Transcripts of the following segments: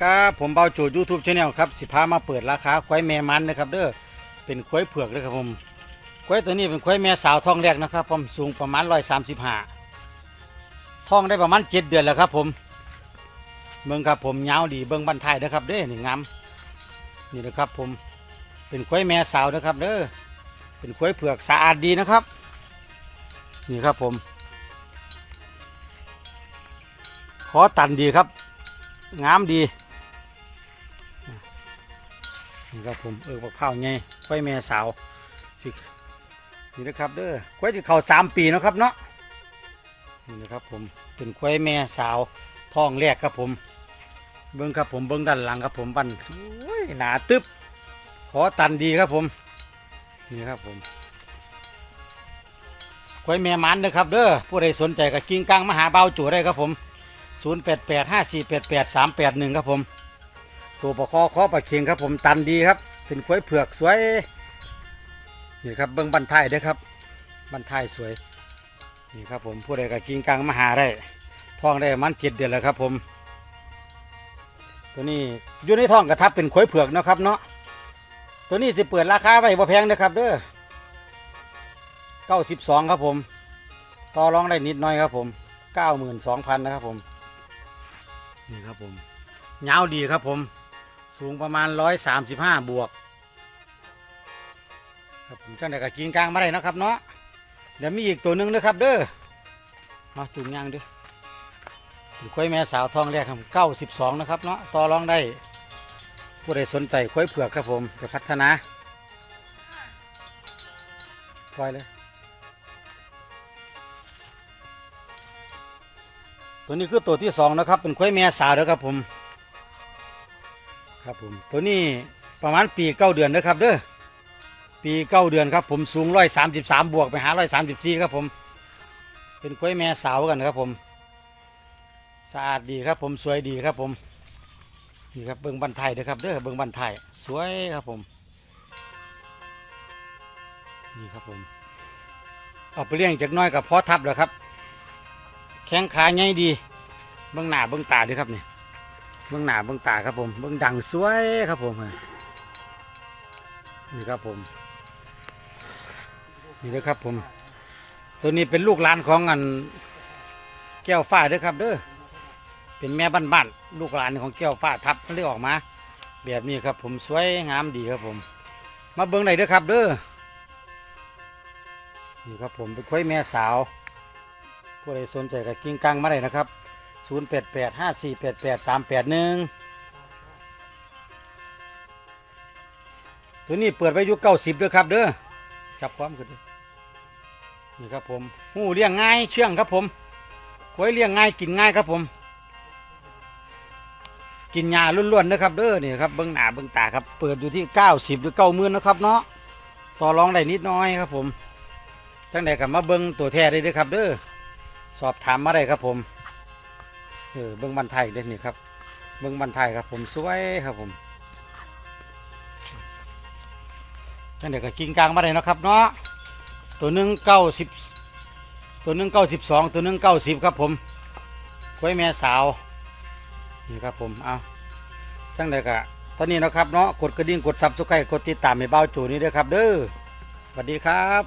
ครับผมเบาโจยูทูบชาแนลครับสิพามาเปิดราคาควายแม่มันนะครับเด้อเป็นควายเผือกเลยครับผมควายตัวนี้เป็นควายแม่สาวท้องแรกนะครับผมสูงประมาณร้อยสามสิบห้าท้องได้ประมาณเจ็ดเดือนแล้วครับผมเมืองครับผมยาดีเบิ้งบันไทยนะครับเด้อนี่งามนี่นะครับผมเป็นควายแม่สาวนะครับเด้อเป็นควายเผือกสะอาดดีนะครับ นี่ครับผมขอตันดีครับงามดี นี่ครับผมเออบักข้าวไงควายแม่สาวสินี่นะครับเด้อควายที่เขาสามปีนะครับเนาะนี่นะครับผมเป็นควายแม่สาวท้องแรกครับผม เบิ้งครับผมเบิ้งด้านหลังครับผมบันหนาตึ๊บขอตันดีครับผมนี่ครับผมควายแม่มันนะครับเด้อผู้ใดสนใจก็กิ้งกังมหาเบาจู่ได้ครับผม 0 8 8 5 4 8 8 3 8 1 ครับผม ตัวประคอคอประเคียงครับผมตันดีครับ เป็นควยเผือกสวยนี่ครับเบิ้งบันทายด้ครับบันทายสวยนี่ครับผมผู้ใดก็กินกลางมหาได้ท้องได้มันเจ็ดเดือนแล้วครับผม ตัวนี้อยู่ในท้องกระทับเป็นควยเผือกนะครับเนาะตัวนี้สิเปิดราคาไว้บ่แพงนะครับเด้อเก้าสิบสองครับผม ต่อรองได้นิดน่อยครับผมเก้าหมื่นสองพันนะครับผม นี่ครับผมยาวดีครับผม สูงประมาณร้อยสามสิบห้าบวกครับผมจังไดก็กินกลางมาได้นะครับเนาะเดี๋ยวมีอีกตัวหนึ่งนะครับเด้อมาจุงยางเด้อเป็นควายแม่สาวทองแรกครับเก้าสิบสองนะครับเนาะต่อรองได้ ผู้ใดสนใจควายเผือกครับผมจะพัฒนาปล่อยเลยตัวนี้คือตัวที่สองนะครับเป็นควายแม่สาวแล้วครับผม ครับผมตัวนี้ประมาณปีเก้าเดือนนะครับเด้อปีเก้าเดือนครับผมสูงร้อยสามสิบสามบวกไปหาร้อยสามสิบสี่ครับผม เป็นควยแม่สาวกันครับผมสะอาดดีครับผมสวยดีครับผมนี่ครับเบิ้งบันไทยนะครับเด้อเบิ้งบันไทยสวยครับผมนี่ครับผมเอาไปเลี้ยงจากน้อยกับพอทับแล้วครับ แข้งขาใหญ่ดีเบื้องหน้าเบื้องตาด้วยครับนี่ เบื้องหน้าเบื้องตาครับผมเบื้องดังสวยครับผมนี่ครับผมนี่นะครับผม ตัวนี้เป็นลูกหลานของอันแก้วฟ้าเด้อครับ เด้อเป็นแม่บ้านๆลูกหลานของแก้วฟ้าทับมันเลยออกมา แบบนี้ครับ ผมสวยงามดีครับผม มาเบิ้องไหนเด้อครับ เด้อนี่ครับผมเป็นควายแม่สาวผู้ใดสนใจก็กิ้งกังมาได้นะครับ 0 8 8 5 4 8 8 3 8 1ตัวนี้เปิดไว้อยู่90ด้วยครับเด้อจับความกันด้วยนี่ครับผมหูเลี้ยงง่ายเชื่องครับผมควยเลี้ยงง่ายกินง่ายครับผม กินยาล้วนๆนะครับเด้อนี่ครับเบิ้องหน้าเบิ้องตาครับเปิดอยู่ที่90หรือ9มื่นนะครับเนาะต่อรองได้นิดน้อยครับผมจังใดกับมาเบิ้งตัวแท้ได้ด้อครับเด้อสอบถามมาได้ครับผม เออเบิ้องบันไทยเด้อนี่ครับ เบิ้องบันไทยครับผมสวยครับผมจังเด็กก็กินกลางมาได้นะครับเนาะตัวหนึ่งเก้าสิบตัวหนึ่งเก้าสิบสองตัวหนึ่งเก้าสิบครับผมกล้วยแม่สาวนี่ครับผมเอาจังเด็กอะตอนนี้นะครับเนาะกดกระดิ่งกดซับสไครต์กดติดตามให้เบ้าจูนี่ด้วยครับ เด้อสวัสดีครับ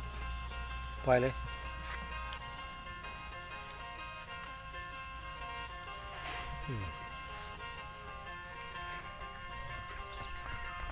ปล่อยเลย อืม